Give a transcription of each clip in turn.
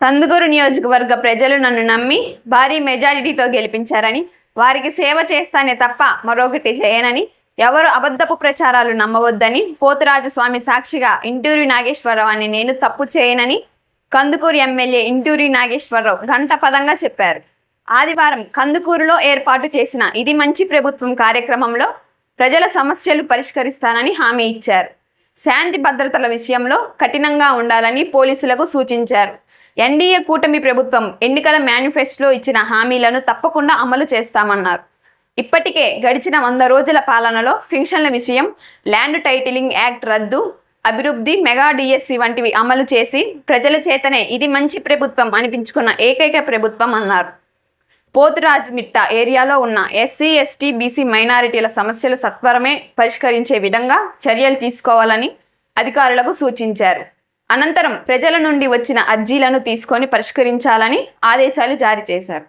కందుకూరు నియోజకవర్గ ప్రజలు నన్ను నమ్మి భారీ మెజారిటీతో గెలిపించారని వారికి సేవ చేస్తానే తప్ప మరొకటి చేయనని ఎవరు అబద్ధపు ప్రచారాలు నమ్మవద్దని పోతురాజు స్వామి సాక్షిగా ఇంటూరి నాగేశ్వరరావు అని నేను తప్పు చేయనని కందుకూరు ఎమ్మెల్యే ఇంటూరి నాగేశ్వరరావు గంట పదంగా చెప్పారు. ఆదివారం కందుకూరులో ఏర్పాటు చేసిన ఇది మంచి ప్రభుత్వం కార్యక్రమంలో ప్రజల సమస్యలు పరిష్కరిస్తానని హామీ ఇచ్చారు. శాంతి భద్రతల విషయంలో కఠినంగా ఉండాలని పోలీసులకు సూచించారు. ఎన్డీఏ కూటమి ప్రభుత్వం ఎన్నికల మేనిఫెస్టోలో ఇచ్చిన హామీలను తప్పకుండా అమలు చేస్తామన్నారు. ఇప్పటికే గడిచిన వంద రోజుల పాలనలో ఫింక్షన్ల విషయం ల్యాండ్ టైటిలింగ్ యాక్ట్ రద్దు అభివృద్ధి మెగా డిఎస్సి వంటివి అమలు చేసి ప్రజల చేతనే ఇది మంచి ప్రభుత్వం అనిపించుకున్న ఏకైక ప్రభుత్వం అన్నారు. పోతురాజ్ మిట్ట ఏరియాలో ఉన్న ఎస్సీ ఎస్టీ బీసీ మైనారిటీల సమస్యలు సత్వరమే పరిష్కరించే విధంగా చర్యలు తీసుకోవాలని అధికారులకు సూచించారు. అనంతరం ప్రజల నుండి వచ్చిన అర్జీలను తీసుకొని పరిష్కరించాలని ఆదేశాలు జారీ చేశారు.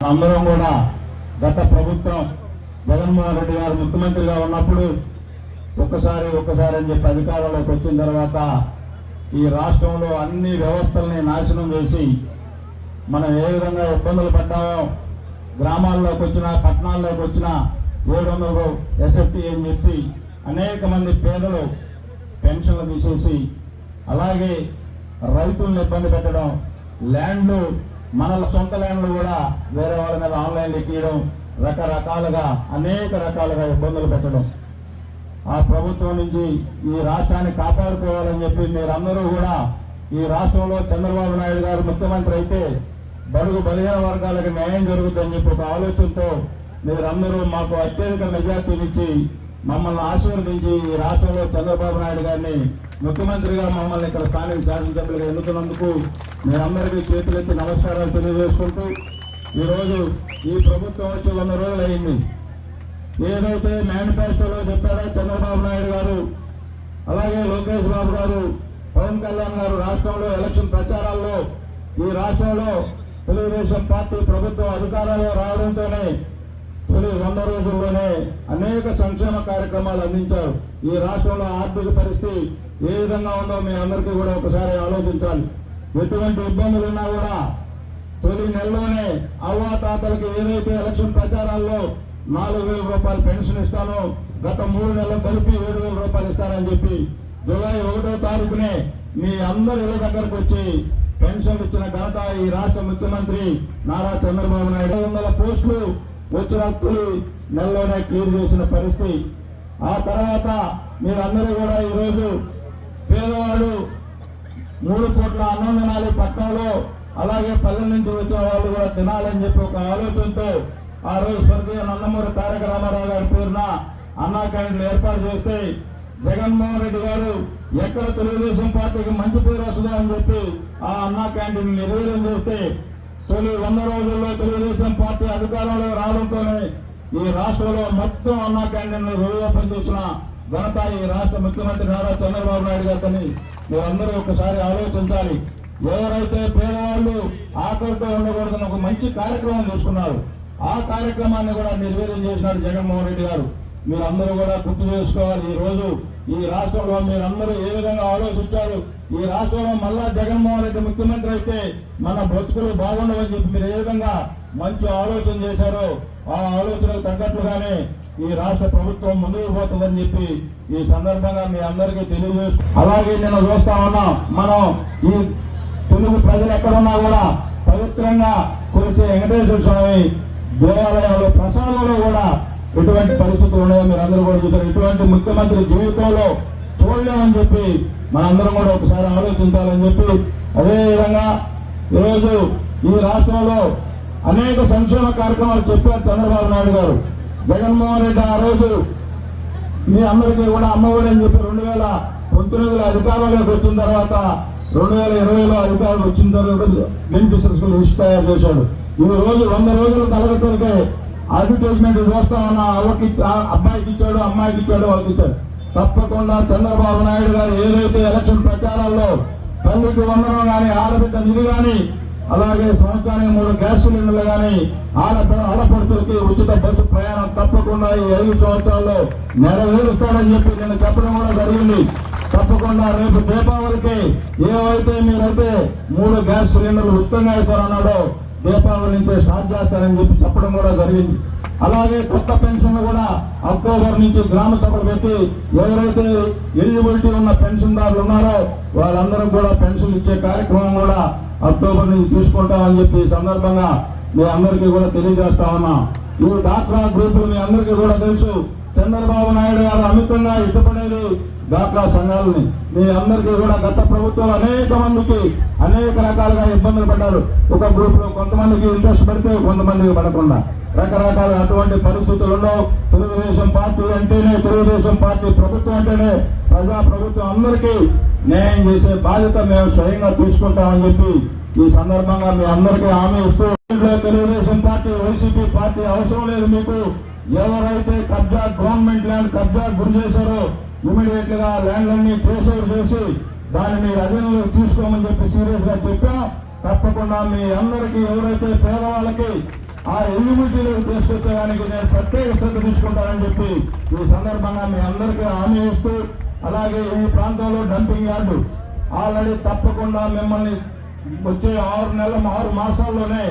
అందరం కూడా గత ప్రభుత్వం జగన్మోహన్ రెడ్డి గారు ముఖ్యమంత్రిగా ఉన్నప్పుడు ఒక్కసారి ఒక్కసారి అని చెప్పి అధికారంలోకి వచ్చిన తర్వాత ఈ రాష్ట్రంలో అన్ని వ్యవస్థల్ని నాశనం చేసి మనం ఏ విధంగా ఇబ్బందులు పడ్డామో గ్రామాల్లోకి వచ్చినా పట్టణాల్లోకి వచ్చినా ఏడు వందలు ఎస్ఎఫ్టీ అని చెప్పి అనేక మంది పేదలు పెన్షన్లు తీసేసి అలాగే రైతులను ఇబ్బంది పెట్టడం ల్యాండ్లు మన సొంత ల్యాండ్లు కూడా వేరే వాళ్ళ మీద ఆన్లైన్లు ఎక్కియడం రకరకాలుగా అనేక రకాలుగా ఇబ్బందులు పెట్టడం. ఆ ప్రభుత్వం నుంచి ఈ రాష్ట్రాన్ని కాపాడుకోవాలని చెప్పి మీరందరూ కూడా ఈ రాష్ట్రంలో చంద్రబాబు నాయుడు గారు ముఖ్యమంత్రి అయితే బడుగు బలహీన వర్గాలకు న్యాయం జరుగుతుందని చెప్పి ఒక ఆలోచనతో మీరందరూ మాకు అత్యధిక మెజార్టీనిచ్చి మమ్మల్ని ఆశీర్వదించి ఈ రాష్ట్రంలో చంద్రబాబు నాయుడు గారిని ముఖ్యమంత్రిగా మమ్మల్ని ఇక్కడ స్థానిక శాసనసభ్యులుగా ఎన్నుకున్నందుకు మీరందరికీ చేతులెత్తి నమస్కారాలు తెలియజేసుకుంటూ ఈరోజు ఈ ప్రభుత్వం వచ్చి వంద రోజులు అయింది. ఏదైతే మేనిఫెస్టోలో చెప్పారో చంద్రబాబు నాయుడు గారు అలాగే లోకేష్ బాబు గారు పవన్ కళ్యాణ్ గారు రాష్ట్రంలో ఎలక్షన్ ప్రచారాల్లో ఈ రాష్ట్రంలో తెలుగుదేశం పార్టీ ప్రభుత్వం అధికారంలో రావడంతోనే తొలి వంద రోజుల్లోనే అనేక సంక్షేమ కార్యక్రమాలు అందించారు. ఈ రాష్ట్రంలో ఆర్థిక పరిస్థితి ఏ విధంగా ఉందో మీ అందరికీ కూడా ఒకసారి ఆలోచించాలి. ఎటువంటి ఇబ్బందులు ఉన్నా కూడా తొలి నెలలోనే అవ్వా తాతలకి ఏదైతే ఎలక్షన్ ప్రచారాల్లో నాలుగు వేల రూపాయలు పెన్షన్ ఇస్తానో గత మూడు నెలలు కలిపి ఏడు వేల రూపాయలు ఇస్తానని చెప్పి జూలై ఒకటో తారీఖునే మీ అందరి ఇళ్ళ దగ్గరకు వచ్చి పెన్షన్ ఇచ్చిన ఘనత ఈ రాష్ట్ర ముఖ్యమంత్రి నారా చంద్రబాబు నాయుడు. వందల పోస్టులు వచ్చిన తొలి నెలలోనే క్లియర్ చేసిన పరిస్థితి. ఆ తర్వాత మీరందరూ కూడా ఈరోజు పేదవాడు మూడు కోట్ల అన్నం తినాలి పట్టణంలో అలాగే పల్లె నుంచి వచ్చిన వాళ్ళు కూడా తినాలని చెప్పి ఒక ఆలోచనతో ఆ రోజు స్వర్గీయ నందమూరి తారక రామారావు గారి పేరున అన్నా క్యాంటీన్లు ఏర్పాటు చేస్తే జగన్మోహన్ రెడ్డి గారు ఎక్కడ తెలుగుదేశం పార్టీకి మంచి పేరు వస్తుందో అని చెప్పి ఆ అన్నా క్యాంటీన్ నిర్వీర్యం చేస్తే తొలి వంద రోజుల్లో తెలుగుదేశం పార్టీ అధికారంలో రావడంతోనే ఈ రాష్ట్రంలో మొత్తం అన్నా క్యాంటీన్లు రూపం చేసిన ఘనత ఈ రాష్ట్ర ముఖ్యమంత్రి నారా చంద్రబాబు నాయుడు గారిని మీరందరూ ఒకసారి ఆలోచించాలి. ఎవరైతే పేదవాళ్ళు ఆకలితో ఉండకూడదని ఒక మంచి కార్యక్రమం తీసుకున్నారు ఆ కార్యక్రమాన్ని కూడా నిర్వేదం చేసినారు జగన్మోహన్ రెడ్డి గారు. మీరందరూ కూడా గుర్తు చేసుకోవాలి ఈ రోజు ఈ రాష్ట్రంలో మీరందరూ ఏ విధంగా ఆలోచించారు? ఈ రాష్ట్రంలో మళ్ళా జగన్మోహన్ రెడ్డి ముఖ్యమంత్రి అయితే మన బ్రతుకులు బాగుండవని చెప్పి మీరు ఏ విధంగా మంచి ఆలోచన చేశారో ఆ ఆలోచనకు తగ్గట్లుగానే ఈ రాష్ట్ర ప్రభుత్వం ముందుకు పోతుందని చెప్పి ఈ సందర్భంగా మీ అందరికీ తెలియజేస్తూ అలాగే నేను చూస్తా ఉన్నా మనం ఈ తెలుగు ప్రజలు ఎక్కడున్నా కూడా పవిత్రంగా కొలిచే వెంకటేశ్వర స్వామి దేవాలయంలో ప్రసాదంలో కూడా ఎటువంటి పరిస్థితులు ఉన్నాయో మీరు అందరూ కూడా చూస్తారు ఇటువంటి ముఖ్యమంత్రి జీవితంలో చూడలేమని చెప్పి మనందరం కూడా ఒకసారి ఆలోచించాలని చెప్పి అదేవిధంగా ఈరోజు ఈ రాష్ట్రంలో అనేక సంక్షేమ కార్యక్రమాలు చెప్పారు చంద్రబాబు నాయుడు గారు. జగన్మోహన్ రెడ్డి ఆ రోజు మీ అందరికీ కూడా అమ్మఒడి అని చెప్పి రెండు వేల పంతొమ్మిదిలో అధికారంలోకి వచ్చిన తర్వాత రెండు వేల ఇరవైలో అధికారులు వచ్చిన తర్వాత బెనిఫిషరీస్ లిస్ట్ తయారు చేశాడు. ఈ రోజు వంద రోజులు తలగట్టుకే అడ్వర్టైజ్మెంట్ చేస్తామన్న వాళ్ళకి అబ్బాయికి ఇచ్చాడు అమ్మాయికి ఇచ్చాడు వాళ్ళకి ఇచ్చాడు. తప్పకుండా చంద్రబాబు నాయుడు గారు ఏదైతే ఎలక్షన్ ప్రచారాల్లో తల్లికి వందనం కానీ ఆడబిడ్డ నిధి కానీ అలాగే సంవత్సరానికి మూడు గ్యాస్ సిలిండర్లు కానీ ఆడ ఆడపడుతులకి ఉచిత బస్సు ప్రయాణం తప్పకుండా ఈ ఐదు సంవత్సరాల్లో నెరవేరుస్తానని చెప్పి నేను చెప్పడం కూడా జరిగింది. తప్పకుండా రేపు దీపావళికి ఏవైతే మీరైతే మూడు గ్యాస్ సిలిండర్లు ఉచితంగా ఇస్తారన్నాడో దీపావళి నుంచే స్టార్ట్ చేస్తారని చెప్పి చెప్పడం కూడా జరిగింది. అలాగే కొత్త పెన్షన్లు కూడా అక్టోబర్ నుంచి గ్రామ సభలు పెట్టి ఎవరైతే ఎలిజిబిలిటీ ఉన్న పెన్షన్దారులు ఉన్నారో వాళ్ళందరూ కూడా పెన్షన్ ఇచ్చే కార్యక్రమం కూడా అక్టోబర్ నుంచి తీసుకుంటామని చెప్పి సందర్భంగా మీ అందరికీ కూడా తెలియజేస్తా ఉన్నా. ఈ డాక్రా గ్రూపులు మీ అందరికీ కూడా తెలుసు. చంద్రబాబు నాయుడు గారు అమితంగా ఇష్టపడేది డాక్రా సంఘాలని. మీ అందరికీ కూడా గత ప్రభుత్వం అనేక మందికి అనేక రకాలుగా ఇబ్బందులు పడ్డారు. ఒక గ్రూప్లో కొంతమందికి ఇంట్రెస్ట్ పెడితే కొంతమందికి పడకుండా. రకరకాల అటువంటి పరిస్థితులలో తెలుగుదేశం పార్టీ అంటేనే తెలుగుదేశం పార్టీ ప్రభుత్వం అంటేనే ప్రజా ప్రభుత్వం అందరికీ న్యాయం చేసే బాధ్యత మేము స్వయంగా తీసుకుంటామని చెప్పి ఈ సందర్భంగా మీ అందరికీ హామీ ఇస్తూ తెలుగుదేశం పార్టీ వైసీపీ పార్టీ అవసరం లేదు మీకు. ఎవరైతే కబ్జా గవర్నమెంట్ ల్యాండ్ కబ్జా గురి చేశారో ఇమీడియట్గా ల్యాండ్ అన్ని ట్రేస్ అవుట్ చేసి దాన్ని మీరు అధీనంలోకి తీసుకోమని చెప్పి సీరియస్గా చెప్పా. తప్పకుండా మీ అందరికీ ఎవరైతే పేదవాళ్ళకి ఆ ఎలిజిబిలిటీలో తీసుకొచ్చేదానికి నేను ప్రత్యేక శ్రద్ధ తీసుకుంటానని చెప్పి ఈ సందర్భంగా మీ అందరికీ హామీ ఇస్తూ అలాగే ఈ ప్రాంతంలో డంపింగ్ యార్డు ఆల్రెడీ తప్పకుండా మిమ్మల్ని వచ్చే ఆరు నెలల ఆరు మాసాల్లోనే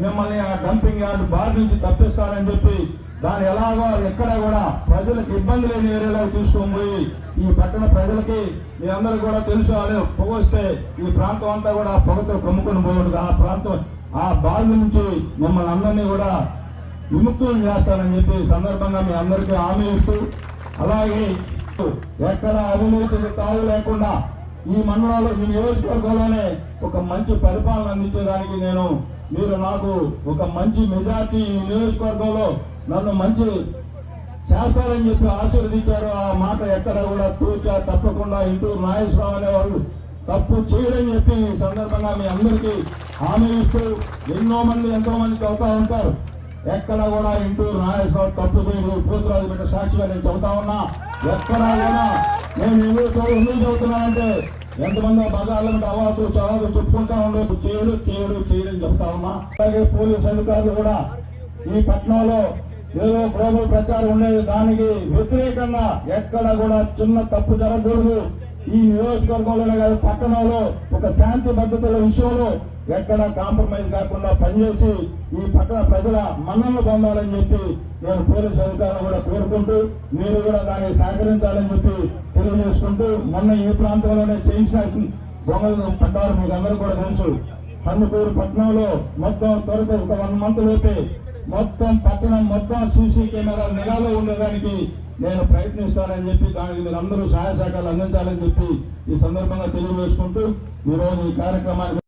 మిమ్మల్ని ఆ డంపింగ్ యార్డ్ బారి నుంచి తప్పిస్తానని చెప్పి దాని ఎలాగో ఎక్కడ కూడా ప్రజలకు ఇబ్బంది లేని ఏరియాలో తీసుకొని పోయి ఈ పట్టణ ప్రజలకి మీ అందరూ కూడా తెలుసు అని పొగ వస్తే ఈ ప్రాంతం అంతా కూడా పొగతో కమ్ముకొని పోయి ఉంటుంది ఆ ప్రాంతం ఆ బాధ నుంచి మిమ్మల్ని అందరినీ కూడా విముక్తులు చేస్తానని చెప్పి సందర్భంగా మీ అందరికీ హామీ ఇస్తూ అలాగే ఎక్కడ అవినీతికి తావు లేకుండా ఈ మండలంలో ఈ నియోజకవర్గంలోనే ఒక మంచి పరిపాలన అందించేదానికి నేను మీరు నాకు ఒక మంచి మెజార్టీ ఈ నియోజకవర్గంలో నన్ను మంచి చేస్తారని చెప్పి ఆశీర్వదించారు. ఆ మాట ఎక్కడ కూడా తూచా తప్పకుండా ఇంటూ నాగేశ్వరరావు అనేవాళ్ళు తప్పు చేయడని చెప్పి ఈ సందర్భంగా మీ అందరికీ హామీ ఇస్తూ ఎన్నో మంది ఎంతో మంది చదువుతా ఉంటారు ఎక్కడ కూడా ఇంటూరు నాగేశ్వరరావు తప్పు చేయదు పోతురాజు బిడ్డ సాక్షిగా నేను చెబుతా ఉన్నా ఎక్కడా కూడా నేను ఎందుకు చదువు ఎందుకు చదువుతున్నానంటే ఎంతమంది బజార్లు అవాకు చవాకు చెప్పుకుంటా ఉండే చేయడు చేయడు చేయడం చెప్తా ఉన్నా. అలాగే పోలీస్ అధికారులు కూడా ఈ పట్టణంలో ఏదో గ్లోబల్ ప్రచారం ఉండేది దానికి వ్యతిరేకంగా ఎక్కడ కూడా చిన్న తప్పు జరగకూడదు. ఈ నియోజకవర్గంలోనే కాదు పట్టణంలో ఒక శాంతి భద్రతల విషయంలో ఎక్కడ కాంప్రమైజ్ కాకుండా పనిచేసి ఈ పట్టణ ప్రజల మన్నలు పొందాలని చెప్పి నేను పోలీసు అధికారులు కూడా కోరుకుంటూ మీరు కూడా దానికి సహకరించాలని చెప్పి తెలియజేసుకుంటూ మొన్న ఈ ప్రాంతంలోనే చేయించిన దొంగలు పడ్డారు మీకు అందరూ కూడా తెలుసు. కందుకూరు పట్టణంలో మొత్తం త్వరతో ఒక వన్ మంత్ లోపే మొత్తం పట్టణం మొత్తం సీసీ కెమెరా నిఘాలో ఉండడానికి నేను ప్రయత్నిస్తానని చెప్పి దానికి మీరు అందరూ సహాయ సహకారాలు అందించాలని చెప్పి ఈ సందర్భంగా తెలియజేసుకుంటూ ఈరోజు ఈ కార్యక్రమాన్ని